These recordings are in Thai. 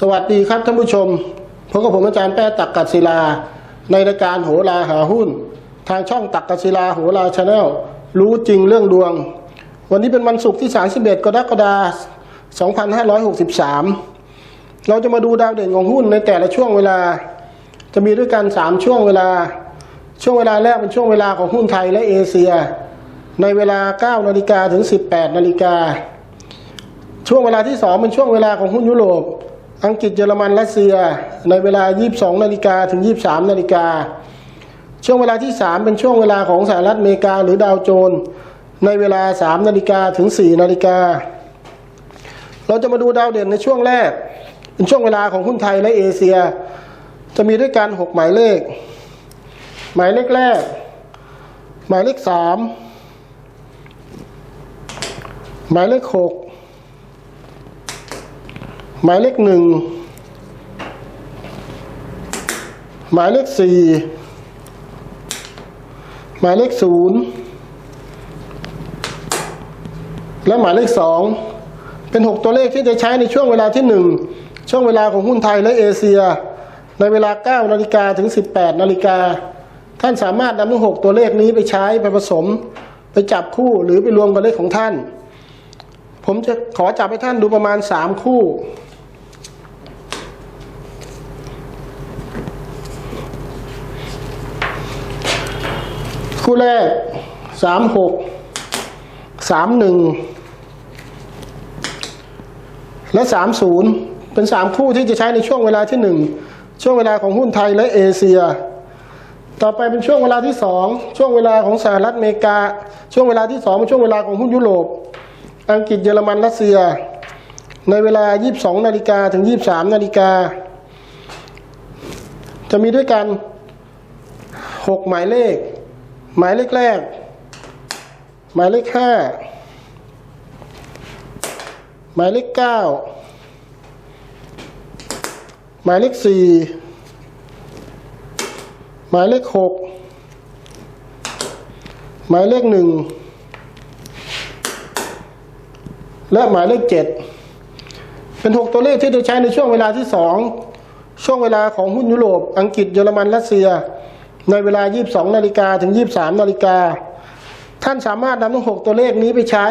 สวัสดีครับท่านผู้ชมพบกับผมอาจารย์แป้ตักกัศิลา ในรายการโหราหาหุ้น ทางช่องตักกัศิลาโหราชาแนลรู้จริงเรื่องดวง วันนี้เป็นวันศุกร์ที่ 31 กรกฎาคม 2563 เราจะมาดูดาวเด่นของหุ้นในแต่ละช่วงเวลา จะมีด้วยกัน 3 ช่วงเวลา ช่วงเวลาแรกเป็นช่วงเวลาของหุ้นไทยและเอเชีย ในเวลา 9 นาฬิกาถึง 18 นาฬิกา ช่วงเวลาที่ 2 เป็นช่วงเวลาของหุ้นยุโรป อังกฤษเยอรมันรัสเซียในเวลา 22 นาฬิกาถึง 23 นาฬิกา ช่วงเวลาที่ 3 เป็นช่วงเวลาของสหรัฐอเมริกาหรือดาวโจนส์ในเวลา 3 นาฬิกาถึง 4 นาฬิกา เราจะมาดูดาวเด่นในช่วงแรก เป็นช่วงเวลาของหุ้นไทยและเอเชีย จะมีด้วยกัน 6 หมายเลข หมายเลขแรก หมายเลข 3 หมายเลข 6 หมายเลขหนึ่งหมายเลขสี่หมายเลขศูนย์และหมายเลขสองเป็นหกตัวเลขที่จะใช้ในช่วงเวลาที่หนึ่งช่วงเวลาของหุ้นไทยและเอเชีย ในเวลา 9 นาฬิกาถึง 18 นาฬิกา ท่านสามารถนำทั้งหกตัวเลขนี้ไปใช้ไปผสม ไปจับคู่หรือไปรวมกับเลขของท่าน ผมจะขอจับให้ท่านดูประมาณ 3 คู่ คู่แรกสามหกสามหนึ่งและสามศูนย์เป็นสามคู่ที่จะใช้ในช่วงเวลาที่หนึ่งช่วงเวลาของหุ้นไทยและเอเชีย ต่อไปเป็นช่วงเวลาที่สองช่วงเวลาของสหรัฐอเมริกา ช่วงเวลาที่สองเป็นช่วงเวลาของหุ้นยุโรป อังกฤษเยอรมันรัสเซีย ในเวลา 22 นาฬิกาถึง 23 นาฬิกา จะมีด้วยกัน 6 หมายเลข หมายเลขแรก หมายเลข5หมายเลข9หมายเลข4หมายเลข6หมายเลข1และหมายเลขเจ็ดเป็นหกตัวเลขที่จะใช้ในช่วงเวลาที่สองช่วงเวลาของหุ้นยุโรป อังกฤษเยอรมันรัสเซีย ในเวลา 22 นาฬิกาถึง 23 นาฬิกา ท่านสามารถนำทั้ง 6 ตัวเลขนี้ไปใช้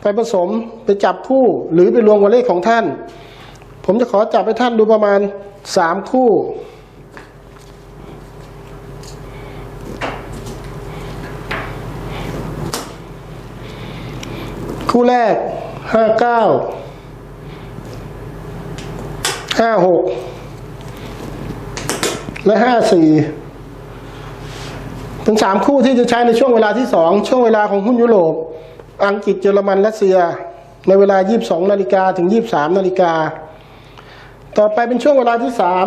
ไปผสมไปจับคู่หรือไปรวมกับเลขของท่าน ผมจะขอจับให้ท่านดูประมาณ 3 คู่ คู่แรกห้าเก้าห้าหกและห้าสี่ ถึงสามคู่ที่จะใช้ในช่วงเวลาที่สองช่วงเวลาของหุ้นยุโรป อังกฤษเยอรมันรัสเซีย ในเวลา 22นาฬิกาถึง 23นาฬิกาต่อไปเป็นช่วงเวลาที่สาม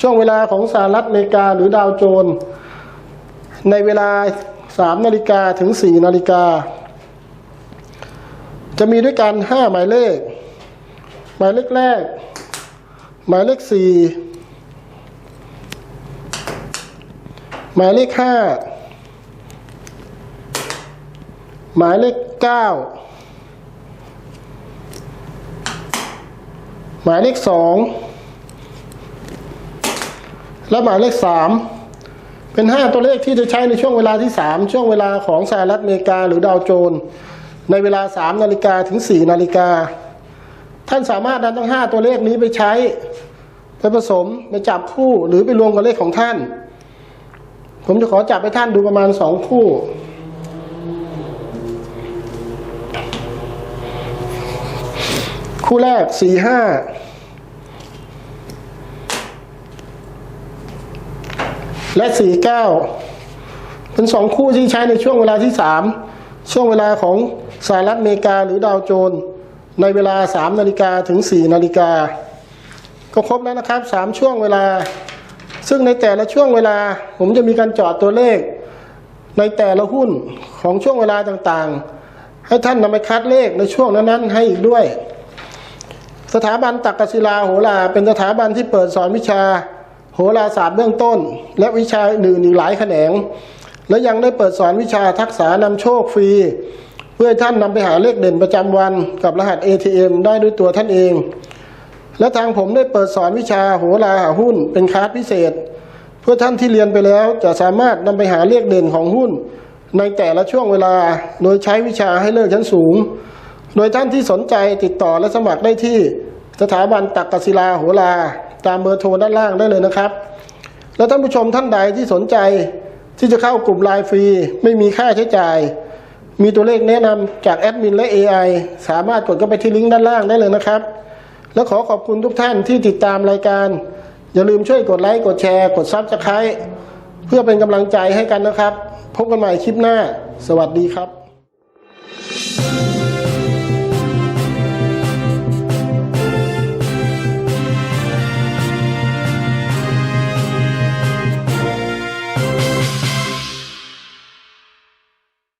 ช่วงเวลาของสหรัฐอเมริกาหรือดาวโจน ในเวลา3นาฬิกาถึง4นาฬิกาจะมีด้วยกัน 5 หมายเลข หมายเลขแรก หมายเลข 4 หมายเลขห้าหมายเลขเก้าหมายเลขสองและหมายเลขสามเป็นห้าตัวเลขที่จะใช้ในช่วงเวลาที่สามช่วงเวลาของสหรัฐอเมริกาหรือดาวโจน ในเวลา3นาฬิกาถึง4นาฬิกาท่านสามารถนำทั้ง5ตัวเลขนี้ไปใช้ ไปผสมไปจับคู่หรือไปรวมกับเลขของท่าน ผมจะขอจับให้ท่านดูประมาณ2คู่ คู่แรก4 5และ4 9เก้าเป็นสองคู่ที่ใช้ในช่วงเวลาที่3ช่วงเวลาของสหรัฐอเมริกาหรือดาวโจนส์ในเวลา3นาฬิกาถึง4นาฬิกาก็ครบแล้วนะครับ3ช่วงเวลา ซึ่งในแต่ละช่วงเวลา ผมจะมีการจอดตัวเลข ในแต่ละหุ้นของช่วงเวลาต่างๆ ให้ท่านนำไปคัดเลขในช่วงนั้นๆให้อีกด้วย สถาบันตักกศิลาโหราเป็นสถาบันที่เปิดสอนวิชาโหราศาสตร์เบื้องต้น และวิชาอื่นอีกหลายแขนง และยังได้เปิดสอนวิชาทักษะนำโชคฟรี เพื่อท่านนำไปหาเลขเด่นประจำวันกับรหัส ATM ได้ด้วยตัวท่านเอง และทางผมได้เปิดสอนวิชาโหราหาหุ้นเป็นคลาสพิเศษ เพื่อท่านที่เรียนไปแล้วจะสามารถนำไปหาเลขเด่นของหุ้น ในแต่ละช่วงเวลาโดยใช้วิชาให้เลิกชั้นสูง โดยท่านที่สนใจติดต่อและสมัครได้ที่สถาบันตักกศิลาโหราตามเบอร์โทรด้านล่างได้เลยนะครับ และท่านผู้ชมท่านใดที่สนใจที่จะเข้ากลุ่มไลน์ฟรี ไม่มีค่าใช้จ่าย มีตัวเลขแนะนำจากแอดมินและ AI สามารถกดเข้าไปที่ลิงก์ด้านล่างได้เลยนะครับ และขอขอบคุณทุกท่านที่ติดตามรายการ อย่าลืมช่วยกดไลค์กดแชร์กดซับสไครต์เพื่อเป็นกำลังใจให้กันนะครับ พบกันใหม่คลิปหน้า สวัสดีครับ